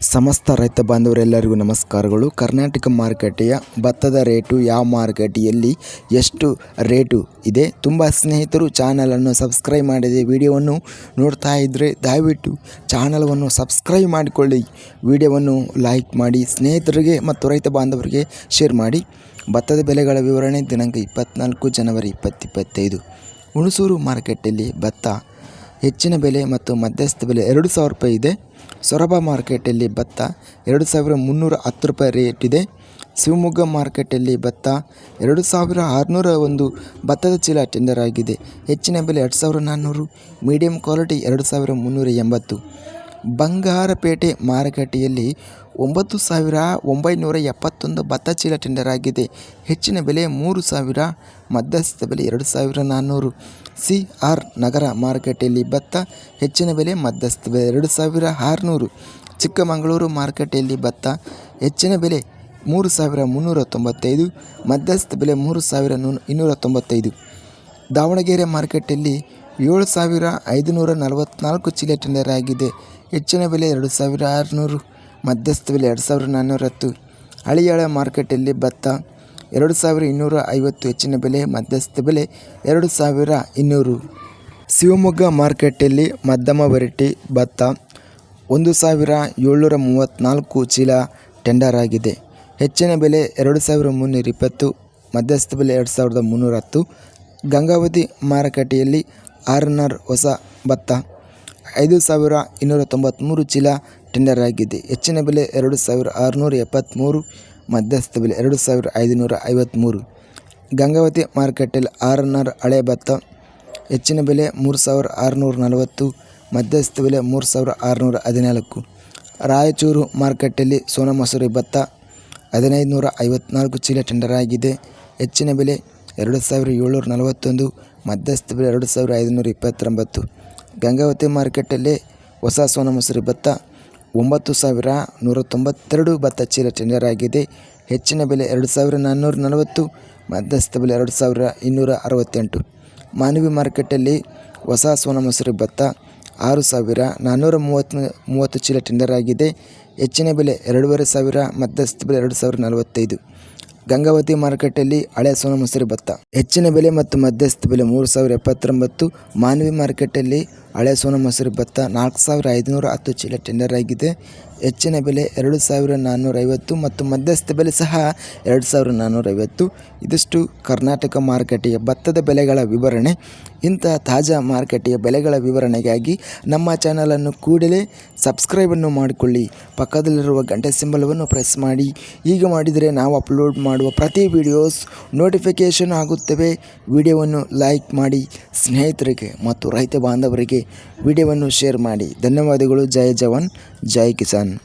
ಸಮಸ್ತ ರೈತ ಬಾಂಧವರೆಲ್ಲರಿಗೂ ನಮಸ್ಕಾರಗಳು. ಕರ್ನಾಟಕ ಮಾರುಕಟ್ಟೆಯ ಭತ್ತದ ರೇಟು ಯಾವ ಮಾರುಕಟ್ಟೆಯಲ್ಲಿ ಎಷ್ಟು ರೇಟು ಇದೆ? ತುಂಬ ಸ್ನೇಹಿತರು ಚಾನಲನ್ನು ಸಬ್ಸ್ಕ್ರೈಬ್ ಮಾಡಿದೆ ವಿಡಿಯೋವನ್ನು ನೋಡ್ತಾ ಇದ್ದರೆ ದಯವಿಟ್ಟು ಚಾನಲನ್ನು ಸಬ್ಸ್ಕ್ರೈಬ್ ಮಾಡಿಕೊಳ್ಳಿ. ವಿಡಿಯೋವನ್ನು ಲೈಕ್ ಮಾಡಿ, ಸ್ನೇಹಿತರಿಗೆ ಮತ್ತು ರೈತ ಬಾಂಧವರಿಗೆ ಶೇರ್ ಮಾಡಿ. ಭತ್ತದ ಬೆಲೆಗಳ ವಿವರಣೆ ದಿನಾಂಕ ಇಪ್ಪತ್ತ್ನಾಲ್ಕು ಜನವರಿ ಇಪ್ಪತ್ತಿಪ್ಪತ್ತೈದು. ಹುಣಸೂರು ಮಾರುಕಟ್ಟೆಯಲ್ಲಿ ಭತ್ತ ಹೆಚ್ಚಿನ ಬೆಲೆ ಮತ್ತು ಮಧ್ಯಸ್ಥ ಬೆಲೆ ಎರಡು ಸಾವಿರ ರೂಪಾಯಿ ಇದೆ. ಸೊರಬ ಮಾರ್ಕೆಟಲ್ಲಿ ಭತ್ತ ಎರಡು ಸಾವಿರ ಮುನ್ನೂರ ಹತ್ತು ರೂಪಾಯಿ ರೇಟ್ ಇದೆ. ಶಿವಮೊಗ್ಗ ಮಾರ್ಕೆಟಲ್ಲಿ ಭತ್ತ ಎರಡು ಸಾವಿರ ಆರುನೂರ ಒಂದು ಭತ್ತದ ಚೀಲ ಟೆಂಡರ್ ಆಗಿದೆ. ಹೆಚ್ಚಿನ ಬೆಲೆ ಎರಡು ಸಾವಿರ ನಾನ್ನೂರು ಮೀಡಿಯಂ ಕ್ವಾಲಿಟಿ ಎರಡು ಸಾವಿರ ಮುನ್ನೂರ ಎಂಬತ್ತು. ಬಂಗಾರಪೇಟೆ ಮಾರುಕಟ್ಟೆಯಲ್ಲಿ ಒಂಬತ್ತು ಸಾವಿರ ಒಂಬೈನೂರ ಎಪ್ಪತ್ತೊಂದು ಭತ್ತ ಚೀಲ ಟೆಂಡರ್ ಆಗಿದೆ. ಹೆಚ್ಚಿನ ಬೆಲೆ ಮೂರು ಸಾವಿರ ಮಧ್ಯಸ್ಥ ಬೆಲೆ ಎರಡು ಸಾವಿರ ನಾನ್ನೂರು. ಸಿ ಆರ್ ನಗರ ಮಾರುಕಟ್ಟೆಯಲ್ಲಿ ಭತ್ತ, ಹೆಚ್ಚಿನ ಬೆಲೆ ಮಧ್ಯಸ್ಥ ಬೆಲೆ ಎರಡು ಸಾವಿರ ಆರುನೂರು. ಚಿಕ್ಕಮಗಳೂರು ಮಾರುಕಟ್ಟೆಯಲ್ಲಿ ಭತ್ತ, ಹೆಚ್ಚಿನ ಬೆಲೆ ಮೂರು ಸಾವಿರ ಮುನ್ನೂರ ತೊಂಬತ್ತೈದು ಮಧ್ಯಸ್ಥ ಬೆಲೆ ಮೂರು ಸಾವಿರ ನೂ ಇನ್ನೂರ ತೊಂಬತ್ತೈದು. ದಾವಣಗೆರೆ ಮಾರುಕಟ್ಟೆಯಲ್ಲಿ ಏಳು ಸಾವಿರ ಐದುನೂರ ನಲವತ್ತ್ನಾಲ್ಕು ಚೀಲ ಟೆಂಡರ್ ಆಗಿದೆ. ಹೆಚ್ಚಿನ ಬೆಲೆ ಎರಡು ಸಾವಿರ ಆರುನೂರು, ಮಧ್ಯಸ್ಥ ಬೆಲೆ ಎರಡು ಸಾವಿರ ನಾನ್ನೂರ ಹತ್ತು ಹಳಿಯಾಳ ಮಾರ್ಕೆಟಲ್ಲಿ ಭತ್ತ ಎರಡು ಸಾವಿರ ಇನ್ನೂರ ಐವತ್ತು, ಹೆಚ್ಚಿನ ಬೆಲೆ, ಮಧ್ಯಸ್ಥ ಬೆಲೆ ಎರಡು ಸಾವಿರ ಇನ್ನೂರು. ಶಿವಮೊಗ್ಗ ಮಾರ್ಕೆಟಲ್ಲಿ ಮಧ್ಯಮ ವೆರೈಟಿ ಭತ್ತ ಒಂದು ಸಾವಿರ ಏಳ್ನೂರ ಮೂವತ್ತ್ನಾಲ್ಕು ಚೀಲ ಟೆಂಡರ್ ಆಗಿದೆ. ಹೆಚ್ಚಿನ ಬೆಲೆ ಎರಡು ಸಾವಿರ ಮುನ್ನೂರ ಇಪ್ಪತ್ತು, ಮಧ್ಯಸ್ಥ ಬೆಲೆ ಎರಡು ಸಾವಿರದ ಮುನ್ನೂರ ಹತ್ತು ಗಂಗಾವತಿ ಮಾರುಕಟ್ಟೆಯಲ್ಲಿ ಆರ್ ಎನ್ ಆರ್ ಹೊಸ ಭತ್ತ ಐದು ಸಾವಿರ ಇನ್ನೂರ ತೊಂಬತ್ತ್ಮೂರು ಚೀಲ ಟೆಂಡರ್ ಆಗಿದೆ. ಹೆಚ್ಚಿನ ಬೆಲೆ ಎರಡು ಸಾವಿರ ಆರುನೂರ ಎಪ್ಪತ್ತ್ಮೂರು ಮಧ್ಯಸ್ಥ ಬೆಲೆ ಎರಡು ಸಾವಿರ ಐದುನೂರ ಐವತ್ತ್ಮೂರು ಗಂಗಾವತಿ ಮಾರ್ಕೆಟಲ್ಲಿ ಆರ್ ಎನ್ ಆರ್ ಹಳೆ ಭತ್ತ, ಹೆಚ್ಚಿನ ಬೆಲೆ ಮೂರು ಸಾವಿರ ಆರುನೂರ ನಲವತ್ತು, ಮಧ್ಯಸ್ಥ ಬೆಲೆ ಮೂರು ಸಾವಿರ ಆರುನೂರ ಹದಿನಾಲ್ಕು. ರಾಯಚೂರು ಮಾರ್ಕೆಟಲ್ಲಿ ಸೋನಾ ಮಸೂರಿ ಭತ್ತ ಹದಿನೈದು ನೂರ ಐವತ್ನಾಲ್ಕು ಚೀಲ ಟೆಂಡರ್ ಆಗಿದೆ. ಹೆಚ್ಚಿನ ಬೆಲೆ ಎರಡು ಸಾವಿರ ಏಳ್ನೂರ ನಲವತ್ತೊಂದು, ಮಧ್ಯಸ್ಥ ಬೆಲೆ ಎರಡು ಸಾವಿರ ಐದುನೂರ ಇಪ್ಪತ್ತೊಂಬತ್ತು. ಗಂಗಾವತಿ ಮಾರ್ಕೆಟಲ್ಲಿ ಹೊಸ ಸೋನ ಮಸೂರಿ ಭತ್ತ ಒಂಬತ್ತು ಸಾವಿರ ನೂರ ತೊಂಬತ್ತೆರಡು ಭತ್ತ ಚೀಲ ಟೆಂಡರ್ ಆಗಿದೆ. ಹೆಚ್ಚಿನ ಬೆಲೆ ಎರಡು ಸಾವಿರ ನಾನ್ನೂರ ನಲವತ್ತು, ಮಧ್ಯಸ್ಥ ಬೆಲೆ ಎರಡು ಸಾವಿರ ಇನ್ನೂರ ಅರವತ್ತೆಂಟು. ಮಾನವಿ ಮಾರ್ಕೆಟಲ್ಲಿ ಹೊಸ ಸೋನ ಮಸೂರಿ ಭತ್ತ ಆರು ಸಾವಿರ ನಾನ್ನೂರ ಮೂವತ್ತು ಮೂವತ್ತು ಚೀಲ ಟೆಂಡರ್ ಆಗಿದೆ. ಹೆಚ್ಚಿನ ಬೆಲೆ ಎರಡೂವರೆ ಸಾವಿರ, ಮಧ್ಯಸ್ಥ ಬೆಲೆ ಎರಡು ಸಾವಿರ ನಲವತ್ತೈದು. ಗಂಗಾವತಿ ಮಾರ್ಕೆಟಲ್ಲಿ ಹಳೆ ಸೋನ ಮಸೂರಿ ಭತ್ತ. ಹೆಚ್ಚಿನ ಬೆಲೆ ಮತ್ತು ಮಧ್ಯಸ್ಥ ಬೆಲೆ ಮೂರು ಸಾವಿರ ಎಪ್ಪತ್ತೊಂಬತ್ತು. ಮಾನವಿ ಮಾರ್ಕೆಟಲ್ಲಿ ಹಳೆ ಸೋನ ಮಸೂರಿ ಭತ್ತ ನಾಲ್ಕು ಸಾವಿರ ಐದುನೂರ ಹತ್ತು ಚೀಲ ಟೆಂಡರ್ ಆಗಿದೆ. ಹೆಚ್ಚಿನ ಬೆಲೆ ಎರಡು ಸಾವಿರ ನಾನ್ನೂರೈವತ್ತು ಮತ್ತು ಮಧ್ಯಸ್ಥ ಬೆಲೆ ಸಹ ಎರಡು ಸಾವಿರ ನಾನ್ನೂರೈವತ್ತು. ಇದಿಷ್ಟು ಕರ್ನಾಟಕ ಮಾರುಕಟ್ಟೆಯ ಭತ್ತದ ಬೆಲೆಗಳ ವಿವರಣೆ. ಇಂತಹ ತಾಜಾ ಮಾರುಕಟ್ಟೆಯ ಬೆಲೆಗಳ ವಿವರಣೆಗಾಗಿ ನಮ್ಮ ಚಾನಲನ್ನು ಕೂಡಲೇ ಸಬ್ಸ್ಕ್ರೈಬನ್ನು ಮಾಡಿಕೊಳ್ಳಿ. ಪಕ್ಕದಲ್ಲಿರುವ ಗಂಟೆ ಸಿಂಬಲವನ್ನು ಪ್ರೆಸ್ ಮಾಡಿ. ಈಗ ಮಾಡಿದರೆ ನಾವು ಅಪ್ಲೋಡ್ ಮಾಡುವ ಪ್ರತಿ ವಿಡಿಯೋಸ್ ನೋಟಿಫಿಕೇಷನ್ ಆಗುತ್ತವೆ. ವಿಡಿಯೋವನ್ನು ಲೈಕ್ ಮಾಡಿ. ಸ್ನೇಹಿತರಿಗೆ ಮತ್ತು ರೈತ ಬಾಂಧವರಿಗೆ ವಿಡಿಯೋವನ್ನು ಶೇರ್ ಮಾಡಿ. ಧನ್ಯವಾದಗಳು. ಜಯ ಜವಾನ್. जय किसान।